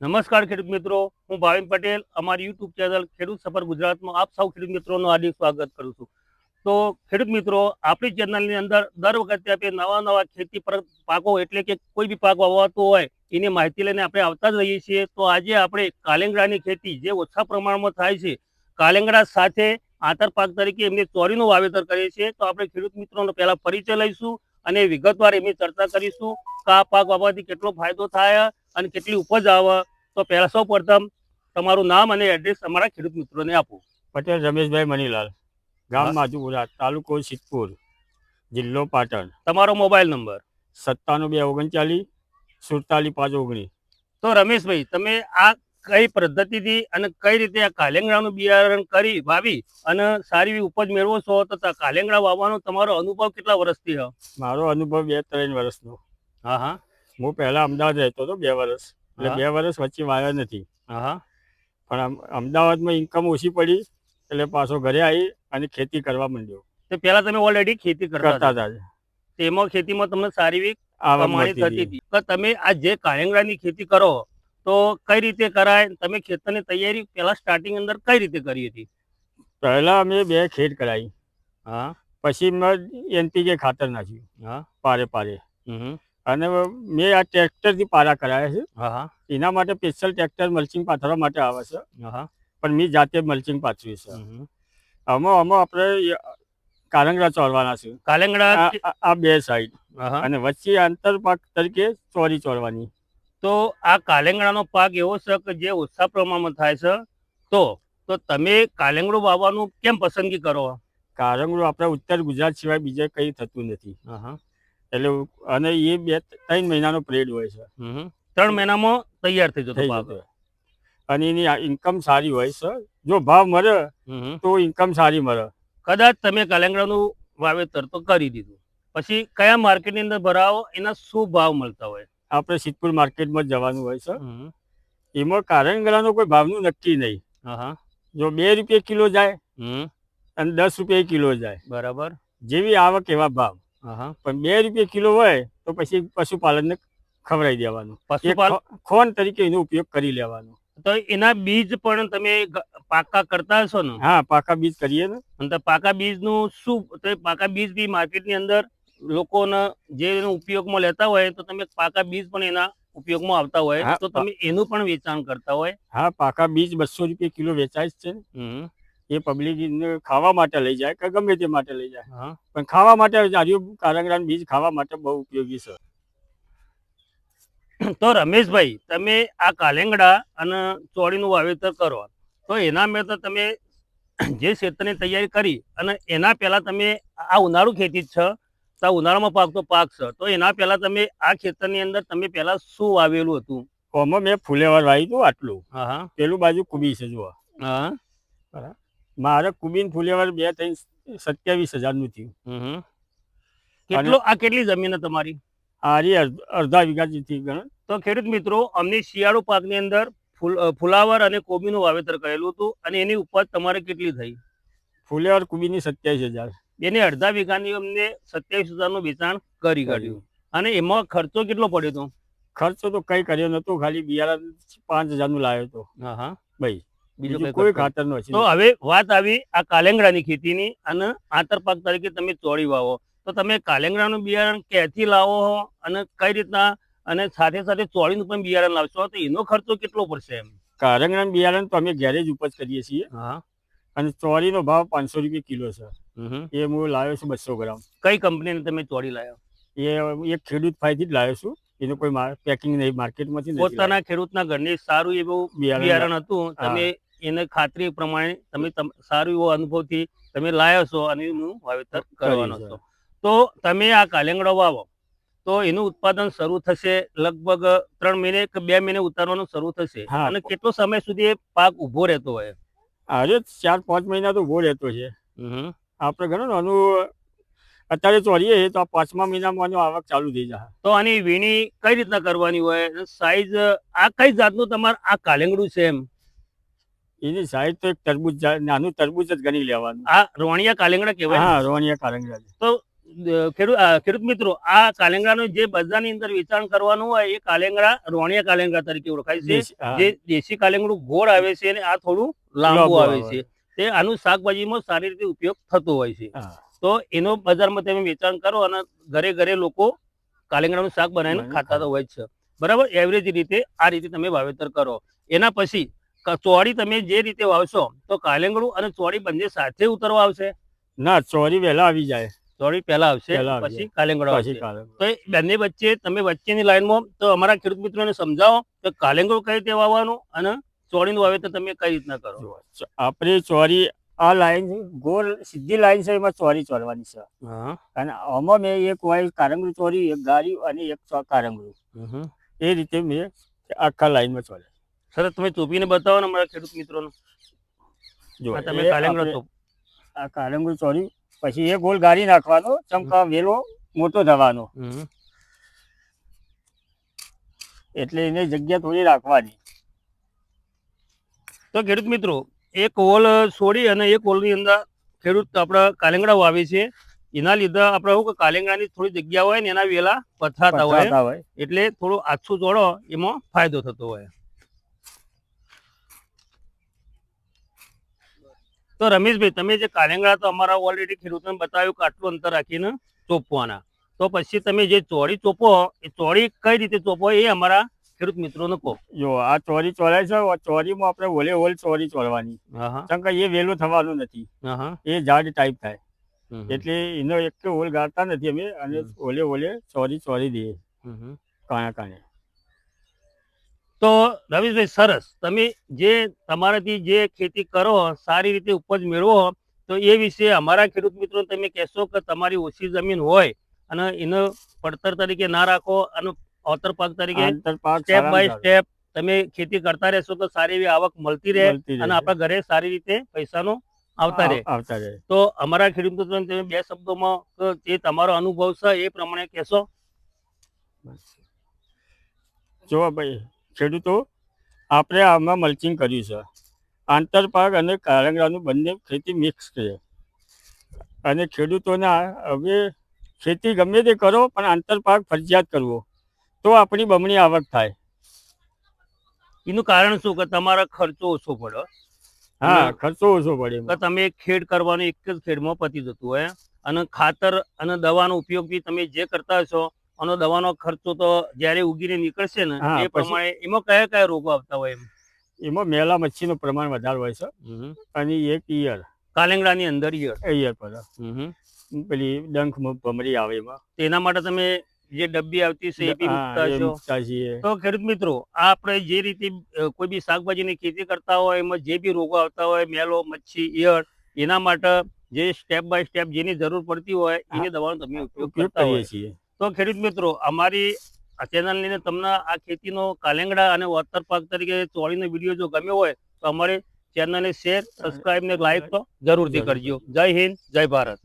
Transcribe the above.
નમસ્કાર ખેડૂત મિત્રો, હું ભાવિન પટેલ, અમારી યુટ્યુબ ચેનલ ખેડૂત સફર ગુજરાતમાં આપ સૌ ખેડૂત મિત્રોનું હાર્દિક સ્વાગત કરું છું. તો ખેડૂત મિત્રો, આપણી ચેનલની અંદર દર વખતે આપણે નવા નવા ખેતી પર પાકો એટલે કે કોઈ બી પાક વાવવાતો હોય, એની માહિતી લઈને આપણે આવતા જ રહીએ છીએ. તો આજે આપણે કાલેંગડાની ખેતી જે ઓછા પ્રમાણમાં થાય છે કાલેંગડા સાથે આંતર પાક તરીકે એમને ચોરીનું વાવેતર કરીએ છીએ. તો આપણે ખેડૂત મિત્રોનો પહેલા પરિચય લઈશું અને વિગતવાર એમની ચર્ચા કરીશું. કે આ પાક વાવવાથી કેટલો ફાયદો થાય અને કેટલી ઉપજ આવે તો પહેલાં સૌ પ્રથમ તમારું નામ અને એડ્રેસ અમારા ખેડૂત મિત્રોને આપો. પટેલ રમેશભાઈ મનીલાલ ગામ માધુપુરા તાલુકો સિદ્ધપુર જિલ્લો પાટણ. તમારો મોબાઈલ નંબર? સત્તાણું બે ઓગણચાલીસ સુડતાલીસ પાંચ ઓગણીસ. તો રમેશભાઈ તમે આ કઈ પદ્ધતિથી અને કઈ રીતે આ કાલેંગડાનું બિયારણ કરી વાવી અને સારી એવી ઉપજ મેળવો છો તો કાલેંગડા વાવવાનો તમારો અનુભવ કેટલા વર્ષથી મારો અનુભવ બે ત્રણ વર્ષનો. હા હા. હું પહેલા અમદાવાદ રહેતો હતો બે વર્ષ. એટલે બે વર્ષ વચ્ચે વાયો નથી. હા. પણ અમદાવાદમાં ઇન્કમ ઓછી પડી એટલે પાછો ઘરે આવી અને ખેતી કરવા માંડ્યો. તો પહેલા તમે ઓલરેડી ખેતી કરતા હતા? તેમાં ખેતીમાં તમને સારી એવી કમાણી થતી હતી. હતી. તો તમે આ જે કાળેંગડાની ખેતી કરો તો કઈ રીતે કરાય? તમે ખેતરની તૈયારી પહેલા સ્ટાર્ટિંગ અંદર કઈ રીતે કરી હતી? પહેલા અમે બે ખેડ કરાવી હા. પછી મેં એનપીકે ખાતર નાખ્યું. હા. પારે પારે. હમ. અને મેં આ ટ્રેક્ટરથી પારા કરાયા છે. હા હા. એના માટે સ્પેશિયલ ટ્રેક્ટર મલ્ચિંગ પાથરવા માટે આવે છે. હા પણ મેં જાતે મલ્ચિંગ પાથર્યું છે. આમાં આમાં આપણે કાલંગડા ચોરવાના છે. કાલેંગડા આ- બે સાઈડ. અને વચ્ચે આંતર પાક તરીકે ચોરી ચોરવાની. તો આ કાલેંગડાનો પાક એવો છે કે જે ઓછા પ્રમાણમાં થાય છે? તો તો તમે કાલેંગડું વાવવાનું કેમ પસંદગી કરો? કાલેંગડું આપણા ઉત્તર ગુજરાત સિવાય બીજે કંઈ થતું નથી. હા, હા. એટલે અને એ બે ત્રણ મહિનાનો પિરિયડ હોય છે. ત્રણ મહિનામાં તૈયાર થઈ જતો પાક. અને એની ઇન્કમ સારી હોય છે. જો ભાવ મળે તો ઇન્કમ સારી મળે. કદાચ તમે કલેંગડાનું વાવેતર તો કરી દીધું. પછી કયા માર્કેટની અંદર ભરાવો એના શું ભાવ મળતા હોય? આપણે સિદ્ધપુર માર્કેટમાં જવાનું હોય છે. એમાં કારંગડાનો કોઈ ભાવનું નક્કી નહીં. જો બે રૂપિયા કિલો જાય અને દસ રૂપિયા કિલો જાય. બરાબર. જેવી આવક એવા ભાવ. હા. પણ બે રૂપિયા કિલો હોય તો પછી પશુપાલનને ખવડાવી દેવાનું. પશુપાલન ખોન તરીકે એનો ઉપયોગ કરી લેવાનો. તો એના બીજ પણ તમે પાકા કરતા હશો ને? હા પાકા બીજ કરીએ ને. અને પાકા પાકા બીજનું શું તો પાકા બીજ બી માર્કેટની અંદર લોકોના જે એનો ઉપયોગમાં લેતા હોય તો તમે પાકા બીજ પણ એના ઉપયોગમાં આવતા હોય તો તમે એનું પણ વેચાણ કરતા હોય. હા પાકા બીજ બસો રૂપિયા કિલો વેચાય છે. એ પબ્લિક ખાવા માટે લઈ જાય કે ગમે તે માટે લઈ જાય. પણ ખાવા માટે આર્યું કારંગડાનું બીજ ખાવા માટે બહુ ઉપયોગી છે. તો રમેશભાઈ તમે આ કાલેંગડા અને ચોળીનું વાવેતર કરો. તો એના મેં તો તમે જે ક્ષેત્રની તૈયારી કરી અને એના પહેલાં તમે આ ઉનાળુ ખેતી જ છે. તો ઉનાળામાં પાકતો પાક છે. તો એના પહેલાં તમે આ ખેતરની અંદર તમે પહેલાં શું વાવેલું હતું? આમાં મેં ફૂલેવાર વાવ્યું હતું આટલું. હા હા. પેલું બાજુ કુબી છે જુઓ. હા. મારે કુબીન ફુલેવર બે ત્રણ સત્યાવીસ હજારનું થયું. કેટલો આ કેટલી જમીન તમારી? આરી અડધા વીઘા જેથી ગણ. તો ખેડૂત મિત્રો અમને શિયાળુ પાકની અંદર ફૂલ ફુલાવર અને કોબીનું વાવેતર કરેલું હતું અને એની ઉપજ તમારે કેટલી થઈ? ફુલેવર કુબીની સત્યાવીસ હજાર. એની અડધા વીઘાની અમને સત્યાવીસ હજારનું વેચાણ કરી કાઢ્યું. અને એમાં ખર્ચો કેટલો પડ્યો હતો? ખર્ચો તો કઈ કર્યો નતો ખાલી બિયારણ પાંચ હજારનું લાવ્યો હતો. હા હા. ભાઈ બીજો કોઈ ખાતર તો હવે વાત આવી આ કાલેંગડાની ખેતીની અને આંતરપાક તરીકે તમે ચોળી વાવો. તો તમે કાલેંગડાનું બિયારણ ક્યાંથી લાવો છો અને કઈ રીતના અને સાથે સાથે ચોળીનું પણ બિયારણ લાવશો તો એનો ખર્ચો કેટલો પડશે એમ? કાલેંગડાનું બિયારણ તો અમે ઘેરે જ ઉપજ કરીએ છીએ. હા. અને ચોળીનો ભાવ પાંચસો રૂપિયા કિલો છે. એ હું લાવ્યો છું બસો ગ્રામ. કઈ કંપનીને તમે ચોળી લાવ્યો? એ એક ખેડૂત ફાયથી જ લાવ્યો છું. એનું કોઈ પેકિંગ નહીં માર્કેટમાંથી પોતાના ખેડૂતના ઘરની સારું એવું બિયારણ હતું. તમે એને ખાતરી પ્રમાણે તમે સારું એવો અનુભવથી તમે લાયો છો અને એનું વાવેતર કરવાનો છો. તો તમે આ કાલેંગડો વાવો. તો એનું ઉત્પાદન શરૂ થશે લગભગ ત્રણ મહિને કે બે મહિને ઉતારવાનું શરૂ થશે. અને કેટલો સમય સુધી એ પાક ઊભો રહેતો હોય? આજે ચાર પાંચ મહિના તો ઊભો રહેતો છે. આપણે ઘણો ને આનું અત્યારે ચોરીએ તો આ પાંચમા મહિનામાં આવક ચાલુ થઈ જાય તો આની વીણી કઈ રીતના કરવાની હોય? સાઈઝ આ કઈ જાતનું તમારે આ કાલેંગડું છે એમ? એની સાઈડ તો એક તરબૂચ જા- નાનું તરબૂજ જ ગણી લેવાનું. આ રોણિયા કાલેંગડા કહેવાય? ને? હા રોણિયા કારંગડા તો ખેડૂત ખેડૂત મિત્રો આ કાલેંગડાનું જે બજારની અંદર વેચાણ કરવાનું હોય એ કાલેંગડા રોણિયા કાલેંગડા તરીકે ઓળખાય છે. જે દેશી કાલેંગડું ગોળ આવે છે અને આ થોડું લાંબુ આવે. છે. તે આનું શાકભાજીમાં સારી રીતે ઉપયોગ થતો હોય છે. તો એનો બજારમાં તમે વેચાણ કરો અને ઘરે ઘરે લોકો કાલેંગડાનું શાક બનાવીને ખાતા તો હોય છે. બરાબર? એવરેજ રીતે આ રીતે તમે વાવેતર કરો. એના પછી ચોળી તમે જે રીતે વાવશો તો કાલેંગડું અને ચોળી બંને સાથે ઉતરવા આવશે. ના ચોરી વહેલા આવી જાય. ચોળી પહેલા આવશે પછી કાલેંગડો આવશે. તો બંને વચ્ચે તમે વચ્ચેની લાઈનમાં તો અમારા ખેડૂત મિત્રોને સમજાવો કે કાલેંગડું કઈ રીતે વાવવાનું અને ચોળીનું વાવેતર તમે કઈ રીતના કરો. આપણે ચોરી આ લાઈન ગોળ સીધી લાઈન છે એમાં ચોરી ચોરવાની છે. અને આમાં મેં એક વાય કારંગડું ચોરી એક ગાડી અને એક કારંગડું. કારંગરું એ રીતે મેં આખા લાઈનમાં ચોર્યા સરસ તમે ચોપીને બતાવો ને અમારા ખેડૂત મિત્રોને. જો આ તમે એ કાલેંગડો ચોપ આ કારંગરું ચોરી પછી એ ગોલ ગાળી નાખવાનો ચમકા વેલો મોટો થવાનો એટલે એને જગ્યા થોડી રાખવાની. તો ખેડૂત મિત્રો એક ઓલ છોડી અને એક ઓલની અંદર ખેડૂત આપણા કાલેંગડા વાવે છે. એના લીધે આપણે એવું કે કાલેંગડાની થોડી જગ્યા હોય ને એના વેલા પથરાતા હોય. એટલે થોડું આછું જોડો એમાં ફાયદો થતો હોય. તો રમેશભાઈ તમે જે કાલેંગડા તો અમારા ઓલરેડી ખેડૂતોને બતાવ્યું કે આટલું અંતર રાખીને ચોપવાના. તો પછી તમે જે ચોળી ચોપો એ ચોળી કઈ રીતે ચોપો એ અમારા ખેડૂત મિત્રોને કહો. જો આ ચોરી ચોરાય છે ચોરીમાં આપણે ઓલે ઓલ ચોરી ચોરવાની કારણ કે એ વહેલું થવાનું નથી. એ ઝાડ ટાઈપ થાય. એટલે એનો એક ઓલ ગાળતા નથી અમે અને. ઓલે ઓલે ચોરી ચોરી દઈએ. કાણે કાણે. તો રવીશભાઈ સરસ. તમે જે તમારાથી જે ખેતી કરો સારી રીતે ઉપજ મેળવો તો એ વિશે અમારા ખેડૂત મિત્રો તમે કહેશો કે તમારી ઓછી જમીન હોય અને એનો પડતર તરીકે ના રાખો અને અવતર પાક તરીકે સ્ટેપ બાય સ્ટેપ તમે ખેતી કરતા રહેશો તો સારી એવી આવક મળતી રહે અને આપણા ઘરે સારી રીતે પૈસાનો આવતા રહે. આવતા રહે. તો અમારા ખેડૂત મિત્રો તમે બે શબ્દોમાં જે તમારો અનુભવ છે એ પ્રમાણે કહેશો. જો ભાઈ ખેડૂતો આપણે આમાં મલ્ચિંગ કર્યું છે. આંતરપાક અને કારંગડાનું બંને ખેતી મિક્સ છે. અને ખેડૂતોને હવે ખેતી ગમે તે કરો પણ આંતરપાક ફરજિયાત કરવો તો આપણી બમણી આવક થાય. એનું કારણ શું? કે તમારો ખર્ચો ઓછો પડે. હા ખર્ચો ઓછો પડે. તમે ખેડ કરવાનું એક જ ખેડમાં પતી જતું હોય. અને ખાતર અને દવાનો ઉપયોગ બી તમે જે કરતા હશો આનો દવાનો ખર્ચો તો જ્યારે ઉગીને નીકળશે ને એ પ્રમાણે એમાં કયા કયા રોગો આવતા હોય એમ? એમાં મેલા મચ્છીનું પ્રમાણ વધારે હોય છે. અને એક ઈયર કાલેંગડાની અંદર ઈયર ઈયર પર. પેલી ડંખ ભમરી આવે એમાં. તેના માટે તમે જે ડબ્બી આવતી છે એ બી મૂકતા છીએ. તો ખેડૂત મિત્રો આ આપણે જે રીતે કોઈ બી શાકભાજીની ખેતી કરતા હોય એમાં જે બી રોગો આવતા હોય મેલો મચ્છી ઈયળ એના માટે જે સ્ટેપ બાય સ્ટેપ જેની જરૂર પડતી હોય એની દવાનો તમે ઉપયોગ કરીએ છીએ. તો ખેડૂત મિત્રો અમારી આ ચેનલની અંદર તમને આ ખેતીનો કાલેંગડા અને વળતર પાક તરીકે ચોળીનો વીડિયો જો ગમ્યો હોય તો અમારી ચેનલને શેર સબસ્ક્રાઇબ ને લાઈક તો જરૂરથી કરજો. જય હિન્દ જય ભારત.